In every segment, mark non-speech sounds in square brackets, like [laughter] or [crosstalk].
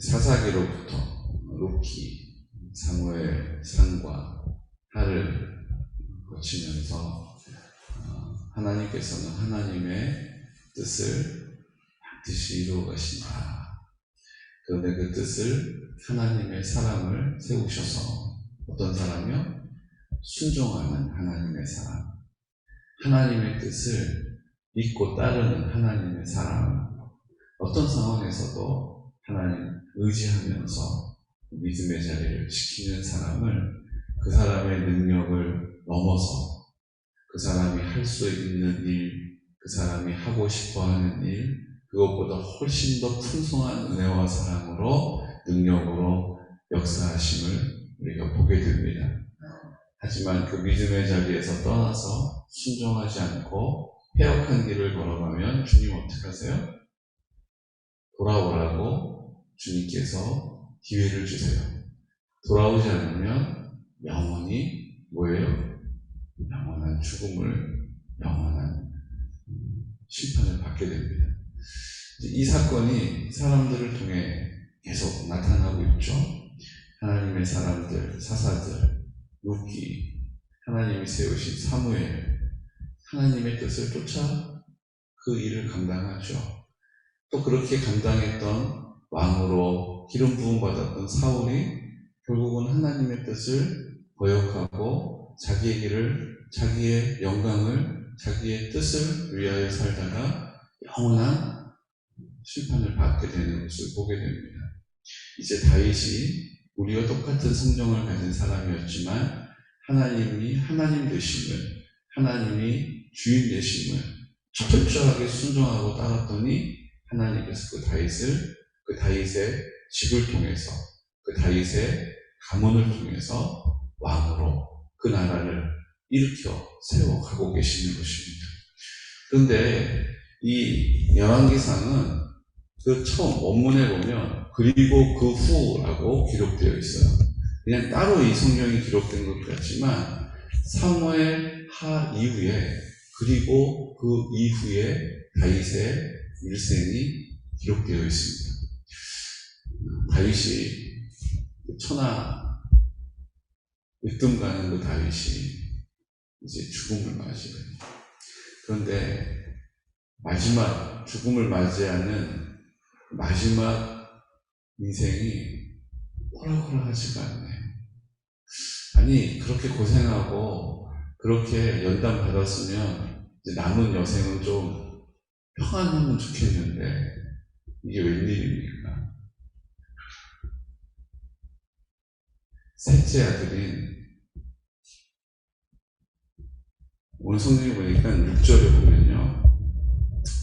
사사기로부터 루키, 사무엘, 상과 하를 거치면서 어, 하나님께서는 하나님의 뜻을 반드시 이루어 가신다. 그런데 그 뜻을 하나님의 사람을 세우셔서 어떤 사람이요? 순종하는 하나님의 사람. 하나님의 뜻을 믿고 따르는 하나님의 사람. 어떤 상황에서도 하나님 의지하면서 믿음의 자리를 지키는 사람을 그 사람의 능력을 넘어서 그 사람이 할 수 있는 일, 그 사람이 하고 싶어 하는 일, 그것보다 훨씬 더 풍성한 은혜와 사랑으로 능력으로 역사하심을 우리가 보게 됩니다. 하지만 그 믿음의 자리에서 떠나서 순종하지 않고 폐역한 길을 걸어가면 주님 어떻게 하세요? 돌아오라고 주님께서 기회를 주세요. 돌아오지 않으면 영원히 뭐예요? 영원한 죽음을, 영원한 심판을 받게 됩니다. 이 사건이 사람들을 통해 계속 나타나고 있죠. 하나님의 사람들, 사사들, 루키, 하나님이 세우신 사무엘, 하나님의 뜻을 쫓아 그 일을 감당하죠. 또 그렇게 감당했던 왕으로 기름 부음 받았던 사울이 결국은 하나님의 뜻을 거역하고 자기의 길을, 자기의 영광을, 자기의 뜻을 위하여 살다가 영원한 심판을 받게 되는 것을 보게 됩니다. 이제 다윗이 우리와 똑같은 성정을 가진 사람이었지만 하나님이 하나님 되심을 하나님이 주인 되심을 철저하게 순종하고 따랐더니 하나님께서 그 다윗을 그 다윗의 집을 통해서 그 다윗의 가문을 통해서 왕으로 그 나라를 일으켜 세워가고 계시는 것입니다. 그런데 이 열왕기상은 그 처음 원문에 보면 그리고 그 후라고 기록되어 있어요. 그냥 따로 이 성경이 기록된 것 같지만 사무엘 하 이후에 그리고 그 이후에 다윗의 일생이 기록되어 있습니다. 다윗이 천하 으뜸 가는 그 다윗이 이제 죽음을 맞이해요. 그런데 마지막 죽음을 맞이하는 마지막 인생이 호락호락하지가 않네요. 아니, 그렇게 고생하고, 그렇게 연단 받았으면, 이제 남은 여생은 좀 평안하면 좋겠는데, 이게 웬일입니까? 셋째 아들인, 오늘 성경에 보니까 6절에 보면요.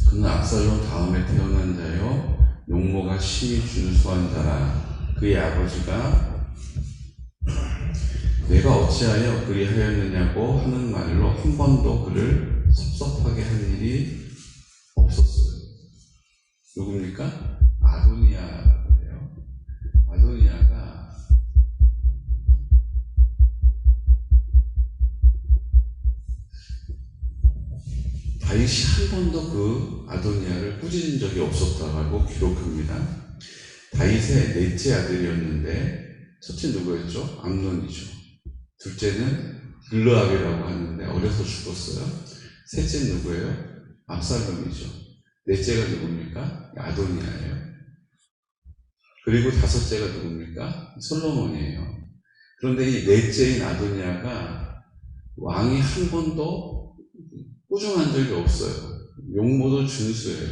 그는 압살롬 다음에 태어난 자요. 용모가 심히 준수한 자라. 그의 아버지가 내가 어찌하여 그리하였느냐고 하는 말로 한 번도 그를 섭섭하게 한 일이 없었어요. 누굽니까? 아도니아 다윗이 한 번도 그 아도니아를 꾸짖은 적이 없었다고 기록합니다. 다윗의 넷째 아들이었는데 첫째 누구였죠? 암논이죠. 둘째는 글르압이라고 하는데 어려서 죽었어요. 셋째 누구예요? 압살롬이죠. 넷째가 누굽니까? 아도니아예요. 그리고 다섯째가 누굽니까? 솔로몬이에요. 그런데 이 넷째인 아도니아가 왕이 한 번도 꾸중한 적이 없어요. 용모도 준수해요.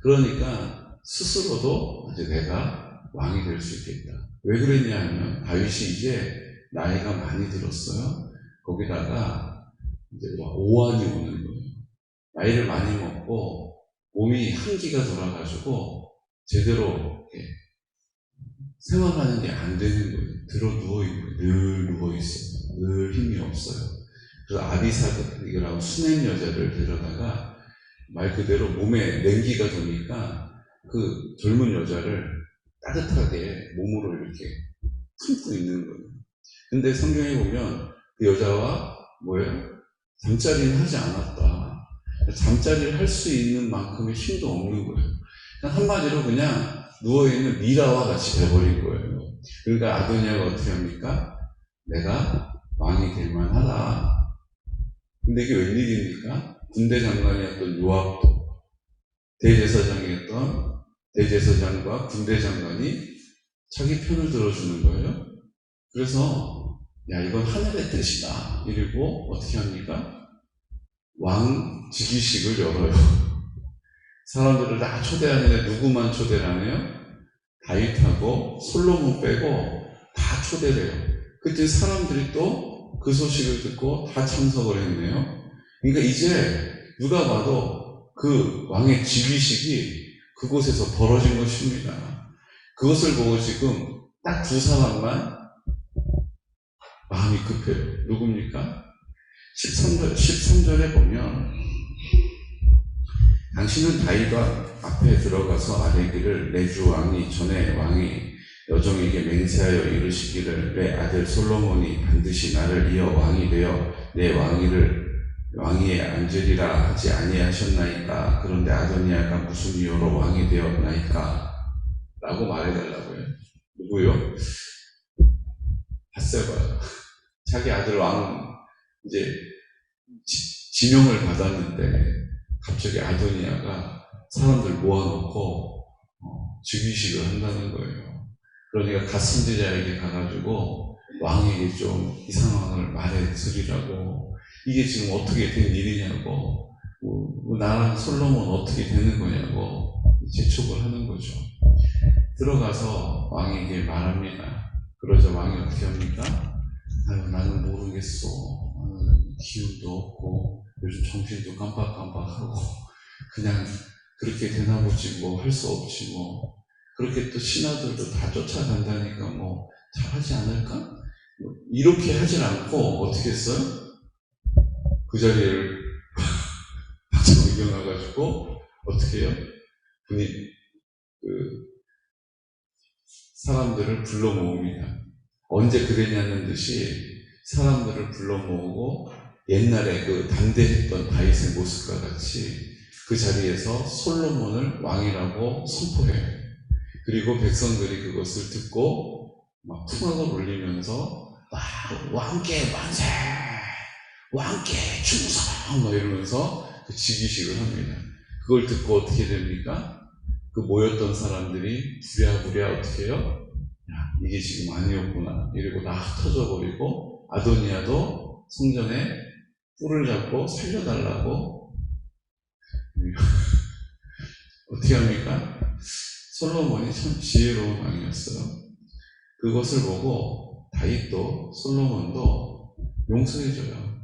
그러니까 스스로도 이제 내가 왕이 될 수 있겠다. 왜 그랬냐 하면 다윗이 이제 나이가 많이 들었어요. 거기다가 이제 막 오한이 오는 거예요. 나이를 많이 먹고 몸이 한기가 돌아가지고 제대로 이렇게 생활하는 게 안 되는 거예요. 들어 누워 있고 늘 누워 있어요. 늘 힘이 없어요. 그래서 아비사라고 수냉 여자를 데려다가 말 그대로 몸에 냉기가 도니까 그 젊은 여자를 따뜻하게 몸으로 이렇게 품고 있는 거예요. 근데 성경에 보면 그 여자와 뭐예요? 잠자리는 하지 않았다. 잠자리를 할 수 있는 만큼의 힘도 없는 거예요. 그냥 한마디로 그냥 누워있는 미라와 같이 돼버린 거예요. 그러니까 아도니아가 어떻게 합니까? 내가 왕이 될 만하다. 근데 이게 웬일입니까? 군대 장관이었던 요압도 대제사장이었던 대제사장과 군대 장관이 자기 편을 들어주는 거예요. 그래서 야 이건 하늘의 뜻이다. 이러고 어떻게 합니까? 왕 즉위식을 열어요. [laughs] 사람들을 다 초대하는데 누구만 초대를 안 해요? 다윗하고 솔로몬 빼고 다 초대를 해요. 그때 사람들이 또 그 소식을 듣고 다 참석을 했네요. 그러니까 이제 누가 봐도 그 왕의 즉위식이 그곳에서 벌어진 것입니다. 그것을 보고 지금 딱 두 사람만 마음이 급해요. 누굽니까? 13절, 13절에 보면 당신은 다윗 앞에 들어가서 아뢰기를 내주 왕이 전에 왕이 여종에게 맹세하여 이르시기를 내 아들 솔로몬이 반드시 나를 이어 왕이 되어 내 왕위를 왕위에 앉으리라 하지 아니하셨나이까 그런데 아도니아가 무슨 이유로 왕이 되었나이까 라고 말해달라고요 누구요? 바세바요 자기 아들 왕 이제 지, 지명을 받았는데 갑자기 아도니아가 사람들 모아놓고 어, 즉위식을 한다는 거예요. 그러니까 갓 선지자에게 가가지고 왕에게 좀 이 상황을 말해드리라고 이게 지금 어떻게 된 일이냐고 뭐, 뭐 나랑 솔로몬 어떻게 되는 거냐고 재촉을 하는 거죠. 들어가서 왕에게 말합니다. 그러자 왕이 어떻게 합니까? 아유 나는 모르겠어. 나는 기운도 없고 요즘 정신도 깜빡깜빡하고 그냥 그렇게 되나 보지 뭐 할 수 없지 뭐 그렇게 또 신하들도 다 쫓아간다니까 뭐 잘하지 않을까? 뭐 이렇게 하질 않고 어떻게 했어요? 그 자리를 [laughs] 박차고 일어나가지고 어떻게 해요? 분이 그 사람들을 불러 모읍니다. 언제 그랬냐는 듯이 사람들을 불러 모으고 옛날에 그 담대했던 다윗의 모습과 같이 그 자리에서 솔로몬을 왕이라고 선포해요. 그리고 백성들이 그것을 듣고 막 풍악을 울리면서 막 왕께 만세! 왕께 충성! 막 이러면서 그 즉위식을 합니다. 그걸 듣고 어떻게 됩니까? 그 모였던 사람들이 부랴부랴 어떻게 해요? 야, 이게 지금 아니었구나. 이러고 다 흩어져 버리고 아도니아도 성전에 뿔을 잡고 살려달라고 [laughs] 어떻게 합니까? 솔로몬이 참 지혜로운 왕이었어요. 그것을 보고 다윗도 솔로몬도 용서해줘요.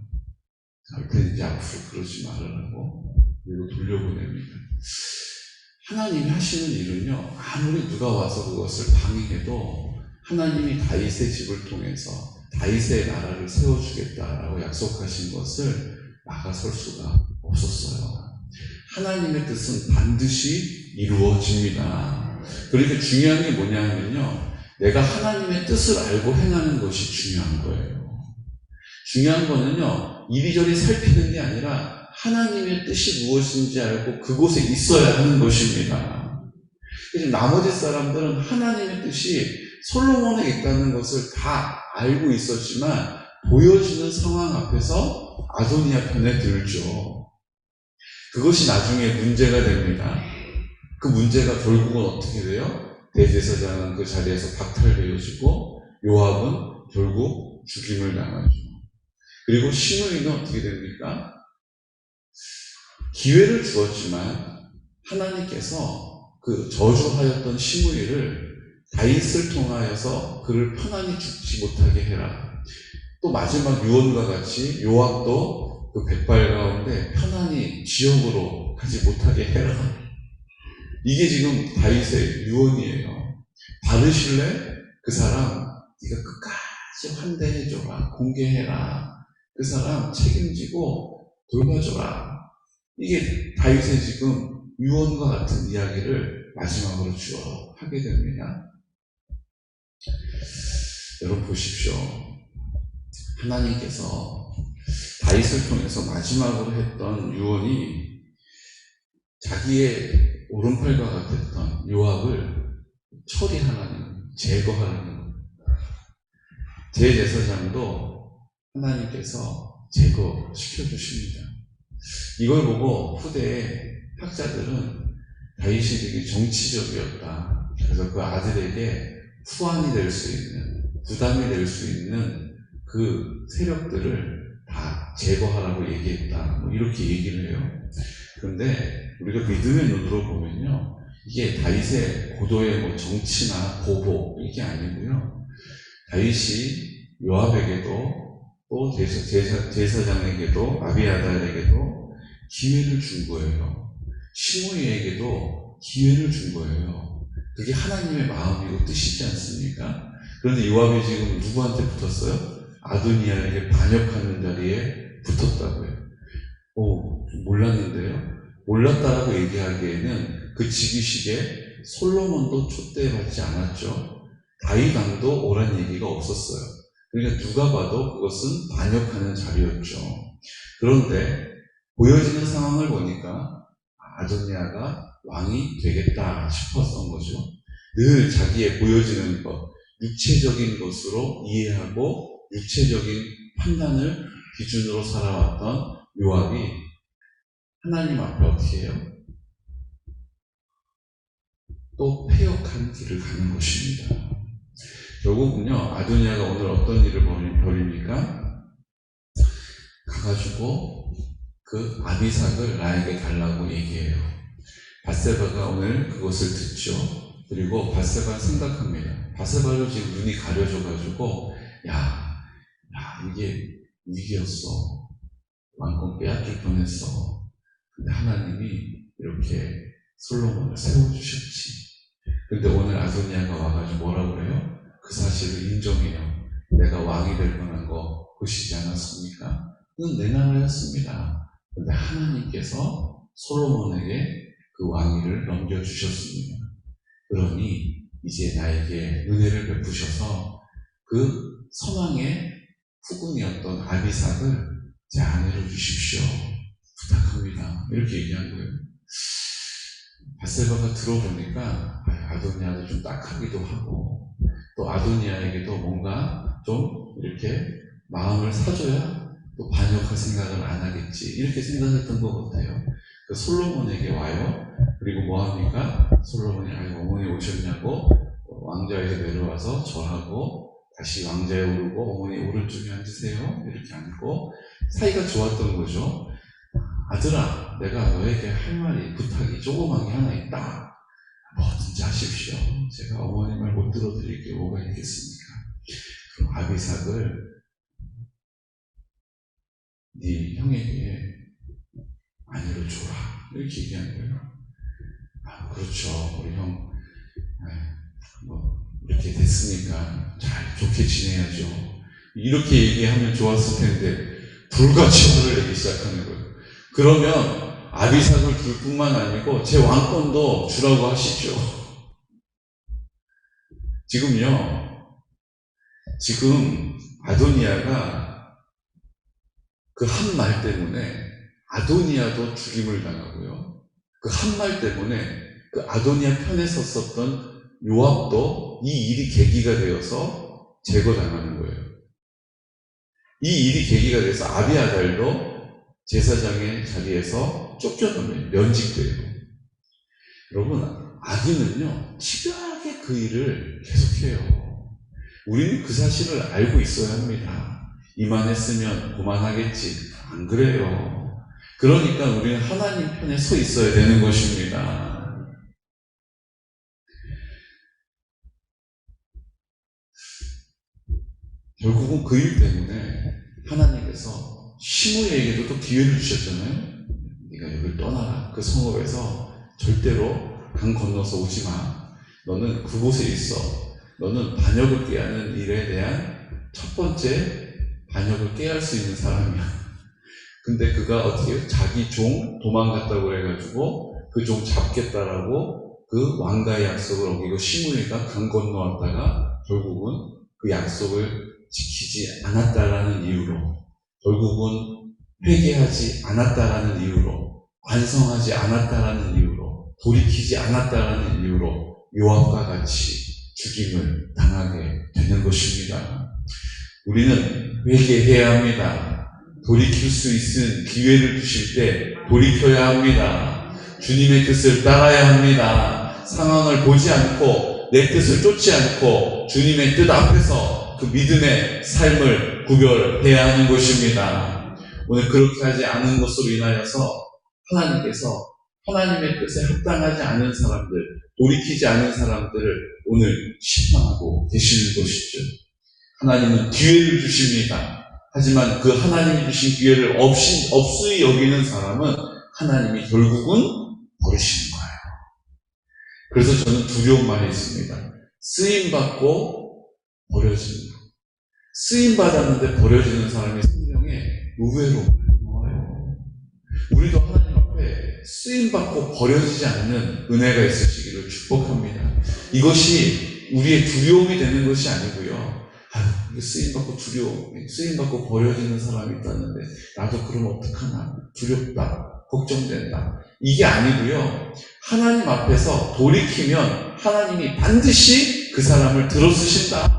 절대 이제 앞으로 그러지 말으라고 그리고 돌려보냅니다. 하나님이 하시는 일은요 아무리 누가 와서 그것을 방해해도 하나님이 다윗의 집을 통해서 다윗의 나라를 세워주겠다라고 약속하신 것을 막아설 수가 없었어요. 하나님의 뜻은 반드시 이루어집니다. 그러니까 중요한 게 뭐냐 하면요. 내가 하나님의 뜻을 알고 행하는 것이 중요한 거예요. 중요한 거는요. 이리저리 살피는 게 아니라 하나님의 뜻이 무엇인지 알고 그곳에 있어야 하는 것입니다. 지금 나머지 사람들은 하나님의 뜻이 솔로몬에 있다는 것을 다 알고 있었지만 보여지는 상황 앞에서 아도니아 편에 들죠. 그것이 나중에 문제가 됩니다. 그 문제가 결국은 어떻게 돼요? 대제사장은 그 자리에서 박탈되어지고 요압은 결국 죽임을 당하죠. 그리고 시므이는 어떻게 됩니까? 기회를 주었지만 하나님께서 그 저주하였던 시므이를 다윗을 통하여서 그를 편안히 죽지 못하게 해라. 또 마지막 유언과 같이 요압도 그 백발 가운데 편안히 지옥으로 가지 못하게 해라. 이게 지금 다윗의 유언이에요. 바르실래? 그 사람 네가 끝까지 환대해줘라. 공개해라. 그 사람 책임지고 돌봐줘라. 이게 다윗의 지금 유언과 같은 이야기를 마지막으로 쭉 하게 됩니다. 여러분 보십시오. 하나님께서 다윗을 통해서 마지막으로 했던 유언이 자기의 오른팔과 같았던 요압을 처리하라는, 제거하라는 제 제사장도 하나님께서 제거시켜 주십니다. 이걸 보고 후대의 학자들은 다윗이 되게 정치적이었다. 그래서 그 아들에게 후환이 될 수 있는, 부담이 될 수 있는 그 세력들을 다 제거하라고 얘기했다. 뭐 이렇게 얘기를 해요. 그런데 우리가 믿음의 눈으로 보면요. 이게 다윗의 고도의 뭐 정치나 보복 이게 아니고요. 다윗이 요압에게도 또 제사, 제사, 제사 장에게도 아비아달에게도 기회를 준 거예요. 시므이에게도 기회를 준 거예요. 그게 하나님의 마음이고 뜻이지 않습니까? 그런데 요압이 지금 누구한테 붙었어요? 아도니아에게 반역하는 자리에 붙었다고요. 오, 몰랐는데요? 몰랐다라고 얘기하기에는 그 즉위식에 솔로몬도 촛대받지 않았죠. 다윗 왕도 오란 얘기가 없었어요. 그러니까 누가 봐도 그것은 반역하는 자리였죠. 그런데 보여지는 상황을 보니까 아도니아가 왕이 되겠다 싶었던 거죠. 늘 자기의 보여지는 것, 육체적인 것으로 이해하고 육체적인 판단을 기준으로 살아왔던 요압이 하나님 앞에 어떻게 해요? 또 폐역한 길을 가는 것입니다. 결국은요, 아도니아가 오늘 어떤 일을 벌입니까? 가가지고 그 아비삭을 나에게 달라고 얘기해요. 바세바가 오늘 그것을 듣죠. 그리고 바세바는 생각합니다. 바세바를 지금 눈이 가려져가지고, 야, 야, 이게 위기였어. 왕권 빼앗길 뻔했어. 근데 하나님이 이렇게 솔로몬을 세워주셨지. 근데 오늘 아도니아가 와가지고 뭐라 그래요? 그 사실을 인정해요. 내가 왕이 될 뻔한 거 보시지 않았습니까? 그건 내 나라였습니다. 근데 하나님께서 솔로몬에게 그 왕위를 넘겨주셨습니다. 그러니 이제 나에게 은혜를 베푸셔서 그 선왕의 후궁이었던 아비삭을 제 아내로 주십시오. 부탁합니다. 이렇게 얘기한 거예요. 바세바가 들어보니까 아, 아도니아도 좀 딱하기도 하고 또 아도니아에게도 뭔가 좀 이렇게 마음을 사줘야 또 반역할 생각을 안 하겠지 이렇게 생각했던 것 같아요. 그 솔로몬에게 와요. 그리고 뭐 합니까? 솔로몬이 아 어머니 오셨냐고 왕좌에서 내려와서 저하고 다시 왕좌에 오르고 어머니 오른쪽에 앉으세요. 이렇게 앉고 사이가 좋았던 거죠. 아들아, 내가 너에게 할 말이 부탁이 조그만 게 하나 있다. 뭐든지 하십시오. 제가 어머니 말 못 들어드릴 게 뭐가 있겠습니까? 그럼 아비삭을 네 형에게 아내로 줘라. 이렇게 얘기한 거예요. 아, 그렇죠. 우리 형, 아, 뭐, 이렇게 됐으니까 잘 좋게 지내야죠. 이렇게 얘기하면 좋았을 텐데, 불같이 화를 내기 시작하는 거예요. 그러면 아비삭을 줄 뿐만 아니고 제 왕권도 주라고 하시죠. 지금요, 지금 아도니아가 그 한 말 때문에 아도니아도 죽임을 당하고요. 그 한 말 때문에 그 아도니아 편에 섰었던 요압도 이 일이 계기가 되어서 제거당하는 거예요. 이 일이 계기가 돼서 아비아달도 제사장의 자리에서 쫓겨나면 면직돼요. 여러분, 악인은요, 집요하게 그 일을 계속해요. 우리는 그 사실을 알고 있어야 합니다. 이만했으면 그만하겠지. 안 그래요. 그러니까 우리는 하나님 편에 서 있어야 되는 것입니다. 결국은 그 일 때문에 하나님께서 시므에게도 또 기회를 주셨잖아요. 네가 여기를 떠나라. 그 성읍에서 절대로 강 건너서 오지 마. 너는 그곳에 있어. 너는 반역을 깨하는 일에 대한 첫 번째 반역을 깨할 수 있는 사람이야. [laughs] 근데 그가 어떻게? 자기 종 도망갔다고 해가지고 그 종 잡겠다라고 그 왕가의 약속을 어기고 시므이가 강 건너왔다가 결국은 그 약속을 지키지 않았다라는 이유로 결국은 회개하지 않았다라는 이유로 반성하지 않았다라는 이유로 돌이키지 않았다라는 이유로 요압과 같이 죽임을 당하게 되는 것입니다. 우리는 회개해야 합니다. 돌이킬 수 있는 기회를 주실 때 돌이켜야 합니다. 주님의 뜻을 따라야 합니다. 상황을 보지 않고 내 뜻을 쫓지 않고 주님의 뜻 앞에서 그 믿음의 삶을 구별해야 하는 것입니다. 오늘 그렇게 하지 않은 것으로 인하여서 하나님께서 하나님의 뜻에 합당하지 않은 사람들, 돌이키지 않은 사람들을 오늘 심판하고 계시는 것이죠. 하나님은 기회를 주십니다. 하지만 그 하나님이 주신 기회를 없이, 없이 여기는 사람은 하나님이 결국은 버리시는 거예요. 그래서 저는 두려움만 있습니다. 쓰임받고 버려진다. 쓰임 받았는데 버려지는 사람의 생명에 의외로 많아요. 우리도 하나님 앞에 쓰임 받고 버려지지 않는 은혜가 있으시기를 축복합니다. 이것이 우리의 두려움이 되는 것이 아니고요. 아유, 쓰임 받고 두려워, 쓰임 받고 버려지는 사람이 있다는데, 나도 그럼 어떡하나? 두렵다. 걱정된다. 이게 아니고요. 하나님 앞에서 돌이키면 하나님이 반드시 그 사람을 들어쓰신다.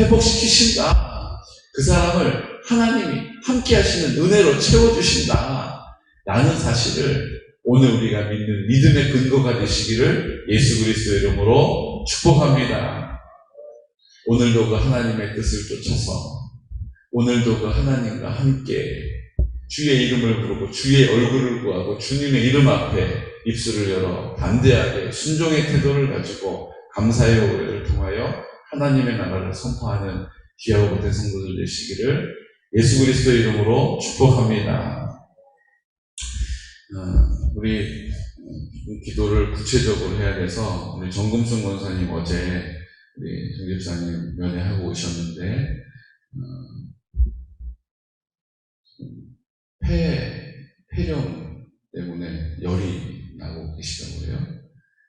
회복시키신다. 그 사람을 하나님이 함께 하시는 은혜로 채워주신다. 라는 사실을 오늘 우리가 믿는 믿음의 근거가 되시기를 예수 그리스도 이름으로 축복합니다. 오늘도 그 하나님의 뜻을 쫓아서 오늘도 그 하나님과 함께 주의 이름을 부르고 주의 얼굴을 구하고 주님의 이름 앞에 입술을 열어 담대하게 순종의 태도를 가지고 감사의 오해를 통하여 하나님의 나라를 선포하는 귀하고 못된 성도들 되시기를 예수 그리스도 이름으로 축복합니다. 어, 우리 기도를 구체적으로 해야 돼서 우리 정금순 권사님 어제 우리 정 집사님 면회하고 오셨는데 어, 폐 폐렴 때문에 열이 나고 계시다고요.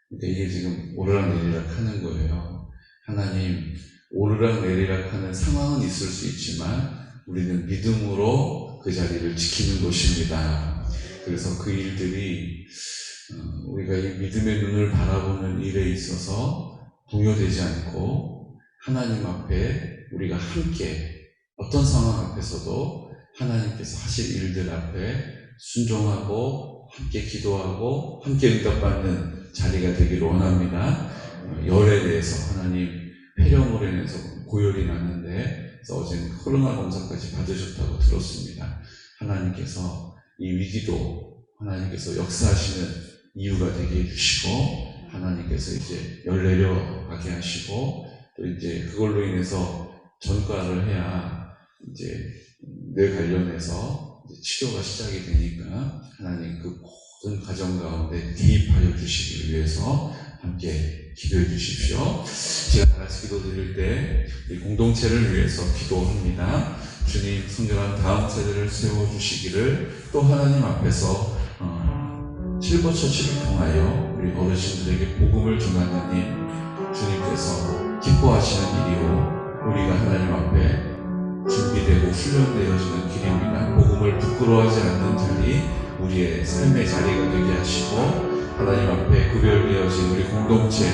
근데 이게 지금 오르락 내리락 하는 거예요. 하나님 오르락 내리락 하는 상황은 있을 수 있지만 우리는 믿음으로 그 자리를 지키는 것입니다. 그래서 그 일들이 어, 우리가 이 믿음의 눈을 바라보는 일에 있어서 동요되지 않고 하나님 앞에 우리가 함께 어떤 상황 앞에서도 하나님께서 하실 일들 앞에 순종하고 함께 기도하고 함께 응답받는 자리가 되기를 원합니다. 어, 열에 대해서 하나님 폐렴으로 인해서 고열이 났는데 그래서 어제는 코로나 검사까지 받으셨다고 들었습니다. 하나님께서 이 위기도 하나님께서 역사하시는 이유가 되게 해주시고 하나님께서 이제 열 내려가게 하시고 또 이제 그걸로 인해서 전과를 해야 이제 뇌 관련해서 이제 치료가 시작이 되니까 하나님 그 모든 가정 가운데 개입하여 주시기 위해서 함께 기도해 주십시오. 제가 다 같이 기도 드릴 때이 공동체를 위해서 기도합니다. 주님 성결한 다음 세대를 세워 주시기를 또 하나님 앞에서 어, 실버 처치를 통하여 우리 어르신들에게 복음을 전하느니 주님께서 기뻐하시는 일이요 우리가 하나님 앞에 준비되고 훈련되어지는 길입니다. 복음을 부끄러워하지 않는 자리, 우리의 삶의 자리가 되게 하시고 하나님 앞에 구별되어진 우리 공동체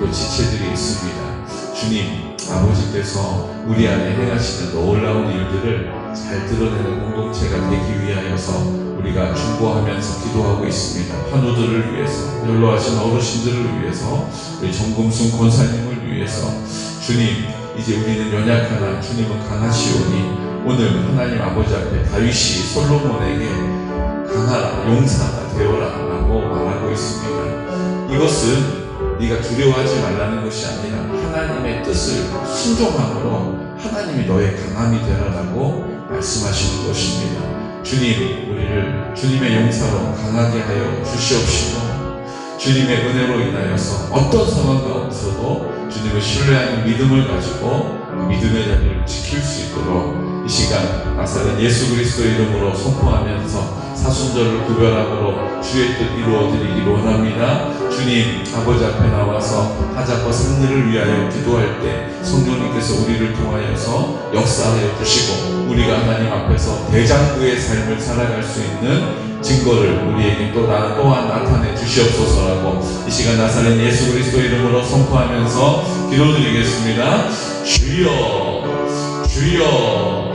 또 지체들이 있습니다. 주님, 아버지께서 우리 안에 행하시는 놀라운 일들을 잘 드러내는 공동체가 되기 위하여서 우리가 중보하면서 기도하고 있습니다. 환우들을 위해서, 연로하신 어르신들을 위해서, 우리 정금순 권사님을 위해서, 주님, 이제 우리는 연약하나 주님은 강하시오니 오늘 하나님 아버지 앞에 다윗이 솔로몬에게 강하라 용사가 되어라 라고 있습니다. 이것은 네가 두려워하지 말라는 것이 아니라 하나님의 뜻을 순종함으로 하나님이 너의 강함이 되라라고 말씀하시는 것입니다. 주님 우리를 주님의 용사로 강하게 하여 주시옵시고 주님의 은혜로 인하여서 어떤 상황 가운데서도 주님을 신뢰하는 믿음을 가지고 그 믿음의 자리를 지킬 수 있도록 이 시간 나사렛 예수 그리스도 이름으로 선포하면서 사순절을 구별함으로 주의 뜻 이루어드리기를 원합니다. 주님 아버지 앞에 나와서 하자과 승리를 위하여 기도할 때 성령님께서 우리를 통하여서 역사하여 주시고 우리가 하나님 앞에서 대장부의 삶을 살아갈 수 있는 증거를 우리에게 또 나, 또한 나타내 주시옵소서라고 이 시간 나사렛 예수 그리스도 이름으로 선포하면서 기도드리겠습니다. 주여, 주여,